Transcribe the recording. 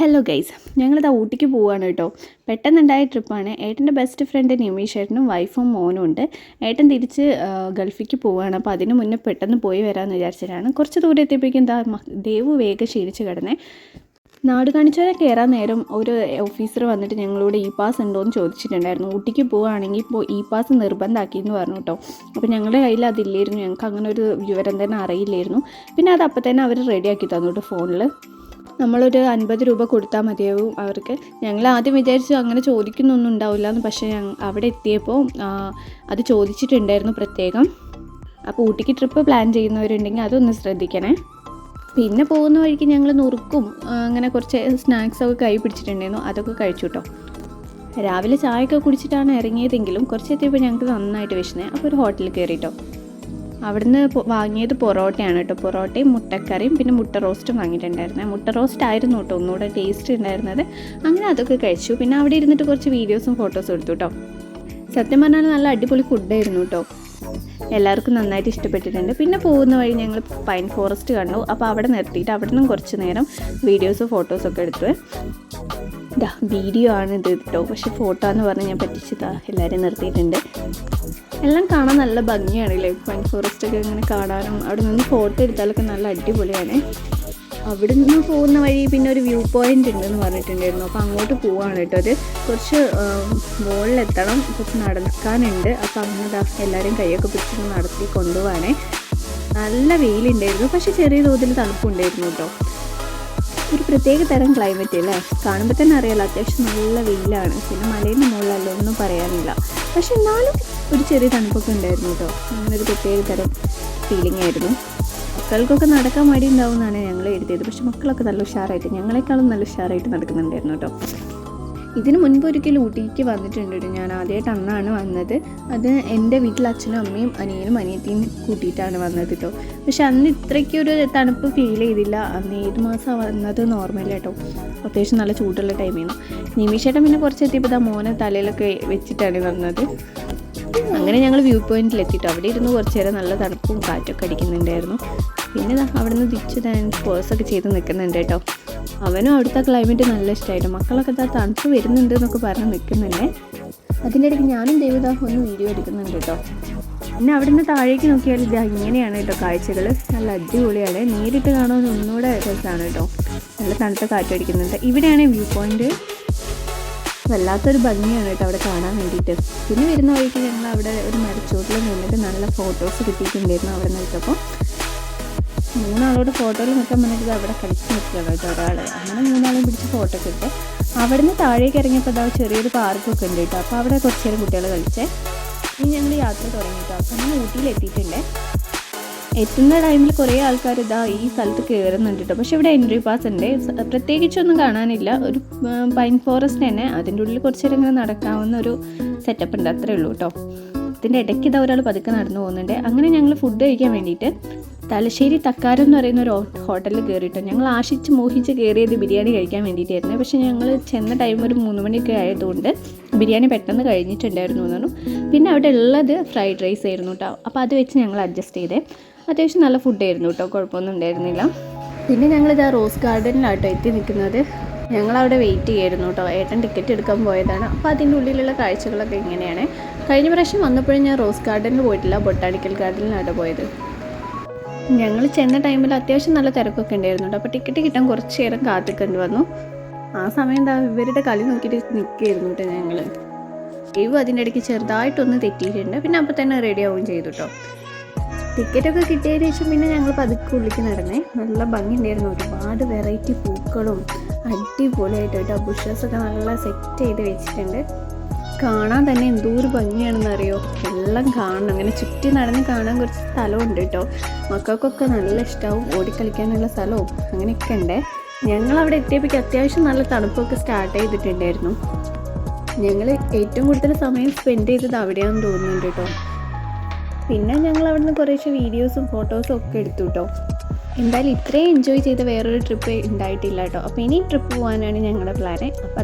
Hello guys ഞങ്ങളിതാ ഊട്ടിക്ക് പോവുകയാണ് കേട്ടോ. പെട്ടെന്നുണ്ടായ ട്രിപ്പാണ്. ഏട്ടന്റെ ബെസ്റ്റ് ഫ്രണ്ട് നിമീഷ് ഏട്ടനും വൈഫും മോനും ഉണ്ട്. ഏട്ടൻ തിരിച്ച് ഗൾഫിക്ക് പോവുകയാണ് അപ്പോൾ അതിന് മുന്നേ പെട്ടെന്ന് പോയി വരാമെന്ന് വിചാരിച്ചിട്ടാണ്. കുറച്ച് ദൂരെ എത്തിയപ്പോഴേക്കും എന്താ ദേവ് വേഗം ക്ഷീണിച്ച് കിടന്നേ. നാട് കാണിച്ചവരെ കയറാൻ നേരം ഒരു ഓഫീസർ വന്നിട്ട് ഞങ്ങളോട് ഇ പാസ് ഉണ്ടോ എന്ന് ചോദിച്ചിട്ടുണ്ടായിരുന്നു. ഊട്ടിക്ക് പോവുകയാണെങ്കിൽ ഇപ്പോൾ ഇ പാസ് നിർബന്ധമാക്കി എന്ന് പറഞ്ഞു കേട്ടോ. അപ്പോൾ ഞങ്ങളുടെ കയ്യിൽ അതില്ലായിരുന്നു. ഞങ്ങൾക്ക് അങ്ങനെ ഒരു വിവരം തന്നെ അറിയില്ലായിരുന്നു. പിന്നെ അത് അപ്പം തന്നെ അവർ റെഡിയാക്കി തന്നു കേട്ടോ ഫോണിൽ നമ്മളൊരു അൻപത് രൂപ കൊടുത്താൽ മതിയാവും അവർക്ക്. ഞങ്ങൾ ആദ്യം വിചാരിച്ചു അങ്ങനെ ചോദിക്കുന്നൊന്നും ഉണ്ടാവില്ല എന്ന് പക്ഷേ അവിടെ എത്തിയപ്പോൾ അത് ചോദിച്ചിട്ടുണ്ടായിരുന്നു പ്രത്യേകം. അപ്പോൾ ഊട്ടിക്ക് ട്രിപ്പ് പ്ലാൻ ചെയ്യുന്നവരുണ്ടെങ്കിൽ അതൊന്ന് ശ്രദ്ധിക്കണേ. പിന്നെ പോകുന്ന വഴിക്ക് ഞങ്ങൾ നുറുക്കും അങ്ങനെ കുറച്ച് സ്നാക്സൊക്കെ കൈ പിടിച്ചിട്ടുണ്ടായിരുന്നു അതൊക്കെ കഴിച്ചു കേട്ടോ രാവിലെ ചായയൊക്കെ കുടിച്ചിട്ടാണ് ഇറങ്ങിയതെങ്കിലും കുറച്ച് എത്തിയപ്പോൾ ഞങ്ങൾക്ക് നന്നായിട്ട് വിശന്നേ അപ്പോൾ ഒരു ഹോട്ടലിൽ കയറിട്ടോ. അവിടുന്ന് വാങ്ങിയത് പൊറോട്ടയാണ് കേട്ടോ. പൊറോട്ടയും മുട്ടക്കറിയും പിന്നെ മുട്ട റോസ്റ്റും വാങ്ങിയിട്ടുണ്ടായിരുന്നത് മുട്ട റോസ്റ്റ് ആയിരുന്നു കേട്ടോ. ഒന്നുകൂടെ ടേസ്റ്റ് ഉണ്ടായിരുന്നത്. അങ്ങനെ അതൊക്കെ കഴിച്ചു. പിന്നെ അവിടെ ഇരുന്നിട്ട് കുറച്ച് വീഡിയോസും ഫോട്ടോസും എടുത്തു കേട്ടോ. സത്യം പറഞ്ഞാൽ നല്ല അടിപൊളി ഫുഡായിരുന്നു കേട്ടോ. എല്ലാവർക്കും നന്നായിട്ട് ഇഷ്ടപ്പെട്ടിട്ടുണ്ട്. പിന്നെ പോകുന്ന വഴി ഞങ്ങൾ പൈൻ ഫോറസ്റ്റ് കണ്ടു. അപ്പോൾ അവിടെ നിർത്തിയിട്ട് അവിടെ നിന്നും കുറച്ച് നേരം വീഡിയോസും ഫോട്ടോസൊക്കെ എടുത്തു. ഇതാ വീഡിയോ ആണ് ഇത് കേട്ടോ. പക്ഷെ ഫോട്ടോ എന്ന് പറഞ്ഞ് ഞാൻ പറ്റിച്ചതാ എല്ലാവരും നിർത്തിയിട്ടുണ്ട്. എല്ലാം കാണാൻ നല്ല ഭംഗിയാണ് ലൈഫ് പൈൻ ഫോറസ്റ്റ് ഒക്കെ ഇങ്ങനെ കാണാനും അവിടെ നിന്ന് ഫോട്ടോ എടുത്താലൊക്കെ നല്ല അടിപൊളിയാണ്. അവിടെ നിന്ന് പോകുന്ന വഴി പിന്നെ ഒരു വ്യൂ പോയിന്റ് ഉണ്ടെന്ന് പറഞ്ഞിട്ടുണ്ടായിരുന്നു. അപ്പോൾ അങ്ങോട്ട് പോവാണ് കേട്ടോ അത് കുറച്ച് മുകളിലെത്തണം കുറച്ച് നടക്കാനുണ്ട്. അപ്പോൾ അങ്ങനെ എല്ലാവരും കൈയൊക്കെ പിടിച്ച് നടത്തി കൊണ്ടുപോവാണേ. നല്ല വെയിലുണ്ടായിരുന്നു. പക്ഷേ ചെറിയ തോതിൽ തണുപ്പുണ്ടായിരുന്നു കേട്ടോ. ഒരു പ്രത്യേക തരം ക്ലൈമറ്റ് അല്ലേ? കാണുമ്പോൾ തന്നെ അറിയാലോ അത്യാവശ്യം നല്ല വെയിലാണ്. പിന്നെ മലയുടെ മുകളിലല്ല ഒന്നും പറയാനില്ല. പക്ഷെ എന്നാലും ഒരു ചെറിയ തണുപ്പൊക്കെ ഉണ്ടായിരുന്നു കേട്ടോ അങ്ങനൊരു പ്രത്യേക തരം ഫീലിംഗ് ആയിരുന്നു. മക്കൾക്കൊക്കെ നടക്കാൻ മടി ഉണ്ടാവും എന്നാണ് ഞങ്ങൾ എഴുതിയത് പക്ഷെ മക്കളൊക്കെ നല്ല ഉഷാറായിട്ട് ഞങ്ങളെക്കാളും നല്ല ഉഷാറായിട്ട് നടക്കുന്നുണ്ടായിരുന്നു കേട്ടോ ഇതിന് മുൻപ് ഒരിക്കൽ ഊട്ടിക്ക് വന്നിട്ടുണ്ട്. ഞാൻ ആദ്യമായിട്ട് അന്നാണ് വന്നത്. അത് എന്റെ വീട്ടിൽ അച്ഛനും അമ്മയും അനിയനും അനിയത്തിയും കൂട്ടിയിട്ടാണ് വന്നത് കേട്ടോ. പക്ഷെ അന്ന് ഇത്രയ്ക്കൊരു തണുപ്പ് ഫീൽ ചെയ്തില്ല. അന്ന് ഏത് മാസമാണ് വന്നത് നോർമൽ കേട്ടോ അത്യാവശ്യം നല്ല ചൂടുള്ള ടൈമായിരുന്നു നിമിഷേട്ടൻ പിന്നെ കുറച്ച് എത്തിയപ്പോൾ ആ മോനെ തലയിലൊക്കെ വെച്ചിട്ടാണ് വന്നത്. അങ്ങനെ ഞങ്ങൾ വ്യൂ പോയിന്റിൽ എത്തിയിട്ട് അവിടെ ഇരുന്ന് കുറച്ച് നേരം നല്ല തണുപ്പും കാറ്റൊക്കെ അടിക്കുന്നുണ്ടായിരുന്നു. പിന്നെ അവിടെ നിന്ന് തിരിച്ച് ഞാൻ പോസൊക്കെ ചെയ്ത് നിൽക്കുന്നുണ്ട് കേട്ടോ. അവനും അവിടുത്തെ ക്ലൈമറ്റ് നല്ല ഇഷ്ടമായിട്ട് മക്കളൊക്കെ ദാ തണുപ്പ് വരുന്നുണ്ട് എന്നൊക്കെ പറഞ്ഞ് നിൽക്കുന്നുണ്ടേ അതിന്റെ ഇടയ്ക്ക് ഞാനും ദേവിത ഒന്ന് വീഡിയോ എടുക്കുന്നുണ്ട് കേട്ടോ. പിന്നെ അവിടെ നിന്ന് താഴേക്ക് നോക്കിയാൽ ഇത് ഇങ്ങനെയാണ് കേട്ടോ കാഴ്ചകൾ. നല്ല അടിപൊളിയാണ്. നേരിട്ട് കാണാൻ ഒന്നുകൂടെ രസമാണ് കേട്ടോ. നല്ല തണുത്ത കാറ്റടിക്കുന്നുണ്ട് ഇവിടെയാണ് വ്യൂ പോയിന്റ് വല്ലാത്തൊരു ഭംഗിയാണ് കേട്ടോ അവിടെ കാണാൻ വേണ്ടിയിട്ട്. പിന്നെ വരുന്ന വഴിക്ക് ഞങ്ങൾ അവിടെ ഒരു മരച്ചോട്ടിൽ നിന്നിട്ട് നല്ല ഫോട്ടോസ് കിട്ടിയിട്ടുണ്ടായിരുന്നു അവിടെ നിൽക്കപ്പോൾ മൂന്നാളോട് ഫോട്ടോയിൽ നിൽക്കാൻ പറഞ്ഞിട്ട് അവിടെ കളിച്ച് നിൽക്കുകയാണ് കേട്ടോ ഒരാൾ അങ്ങനെ മൂന്നാളും പിടിച്ച് ഫോട്ടോ ഒക്കെ ഇട്ട് അവിടെ നിന്ന് താഴേക്ക് ഇറങ്ങിയപ്പോൾ അതാ ചെറിയൊരു പാർക്കൊക്കെ ഉണ്ട് കേട്ടോ. അപ്പോൾ അവിടെ കുറച്ച് നേരം കുട്ടികൾ കളിച്ചേ. ഇനി ഞങ്ങൾ യാത്ര തുടങ്ങി കേട്ടോ. അപ്പോൾ നമ്മൾ ഊട്ടിയിൽ എത്തിയിട്ടുണ്ട്. എത്തുന്ന ടൈമിൽ കുറേ ആൾക്കാർ ഇതാ ഈ സ്ഥലത്ത് കയറുന്നുണ്ട് കേട്ടോ. പക്ഷെ ഇവിടെ എൻട്രി പാസ് ഉണ്ട്. പ്രത്യേകിച്ചൊന്നും കാണാനില്ല. ഒരു പൈൻ ഫോറസ്റ്റ് തന്നെ. അതിന്റെ ഉള്ളിൽ കുറച്ച് നേരം ഇങ്ങനെ നടക്കാവുന്ന ഒരു സെറ്റപ്പ് ഉണ്ട്. അത്രേ ഉള്ളൂ കേട്ടോ. ഇതിന്റെ ഇടയ്ക്ക് ഇതാ ഒരാൾ പതുക്കെ നടന്നു പോകുന്നുണ്ട്. അങ്ങനെ ഞങ്ങൾ ഫുഡ് കഴിക്കാൻ വേണ്ടിയിട്ട് തലശ്ശേരി തക്കാരം എന്ന് പറയുന്ന ഒരു ഹോട്ടലിൽ കയറിയിട്ടോ ഞങ്ങൾ ആശിച്ച് മോഹിച്ച് കയറിയത് ബിരിയാണി കഴിക്കാൻ വേണ്ടിയിട്ടായിരുന്നു. പക്ഷേ ഞങ്ങൾ ചെന്ന ടൈം ഒരു മൂന്ന് മണിയൊക്കെ ആയതുകൊണ്ട് ബിരിയാണി പെട്ടെന്ന് കഴിഞ്ഞിട്ടുണ്ടായിരുന്നു എന്ന് പറഞ്ഞു. പിന്നെ അവിടെ ഉള്ളത് ഫ്രൈഡ് റൈസ് ആയിരുന്നു കേട്ടോ അപ്പോൾ അത് വെച്ച് ഞങ്ങൾ അഡ്ജസ്റ്റ് ചെയ്തേ. അത്യാവശ്യം നല്ല ഫുഡായിരുന്നു കേട്ടോ കുഴപ്പമൊന്നും ഉണ്ടായിരുന്നില്ല. പിന്നെ ഞങ്ങൾ ഞങ്ങളിത് റോസ് ഗാർഡനിലാട്ടോ എത്തി നിൽക്കുന്നത്. ഞങ്ങളവിടെ വെയിറ്റ് ചെയ്യായിരുന്നു കേട്ടോ ഏട്ടൻ ടിക്കറ്റ് എടുക്കാൻ പോയതാണ്. അപ്പോൾ അതിന്റെ ഉള്ളിലുള്ള കാഴ്ചകളൊക്കെ ഇങ്ങനെയാണ്. കഴിഞ്ഞ പ്രാവശ്യം വന്നപ്പോഴും ഞാൻ റോസ് ഗാർഡനിൽ പോയിട്ടില്ല. ബൊട്ടാണിക്കൽ ഗാർഡനിലാണ് പോയത്. ഞങ്ങൾ ചെന്ന ടൈമിൽ അത്യാവശ്യം നല്ല തിരക്കൊക്കെ ഉണ്ടായിരുന്നു അപ്പോൾ ടിക്കറ്റ് കിട്ടാൻ കുറച്ച് നേരം കാത്തിക്കേണ്ടി വന്നു. ആ സമയം എന്താ ഇവരുടെ കളി നോക്കിയിട്ട് നിൽക്കുകയായിരുന്നു കേട്ടോ ഞങ്ങൾ ഇവ അതിന്റെ ഇടയ്ക്ക് ചെറുതായിട്ടൊന്ന് തെറ്റിയിട്ടുണ്ട്. പിന്നെ അപ്പോൾ തന്നെ റെഡി ആവുകയും ചെയ്തു കേട്ടോ ടിക്കറ്റൊക്കെ കിട്ടിയതിന് ശേഷം പിന്നെ ഞങ്ങൾ പതുക്കെ ഉള്ളിലേക്ക് നടന്നേ. നല്ല ഭംഗിയുണ്ടായിരുന്നു ഒരുപാട് വെറൈറ്റി പൂക്കളും അടിപൊളിയായിട്ട് കേട്ടോ ബുഷസൊക്കെ നല്ല സെറ്റ് ചെയ്ത് വെച്ചിട്ടുണ്ട്. കാണാൻ തന്നെ എന്തോ ഒരു ഭംഗിയാണെന്ന് അറിയോ എല്ലാം കാണണം. അങ്ങനെ ചുറ്റി നടന്ന് കാണാൻ കുറച്ച് സ്ഥലമുണ്ട് കേട്ടോ മക്കൾക്കൊക്കെ നല്ല ഇഷ്ടമാവും ഓടിക്കളിക്കാനുള്ള സ്ഥലവും അങ്ങനെയൊക്കെ ഉണ്ട്. ഞങ്ങൾ അവിടെ എത്തിയപ്പോഴേക്ക് അത്യാവശ്യം നല്ല തണുപ്പൊക്കെ സ്റ്റാർട്ട് ചെയ്തിട്ടുണ്ടായിരുന്നു. ഞങ്ങൾ ഏറ്റവും കൂടുതൽ സമയം സ്പെൻഡ് ചെയ്തത് അവിടെയാണെന്ന് തോന്നുന്നുണ്ട് കേട്ടോ പിന്നെ ഞങ്ങൾ അവിടെ നിന്ന് കുറേശ്ശെ വീഡിയോസും ഫോട്ടോസും ഒക്കെ എടുത്തു കേട്ടോ എന്തായാലും ഇത്രയും എൻജോയ് ചെയ്ത വേറൊരു ട്രിപ്പ് ഉണ്ടായിട്ടില്ല കേട്ടോ അപ്പോൾ ഇനി ട്രിപ്പ് പോകാനാണ് ഞങ്ങളുടെ പ്ലാന് അപ്പം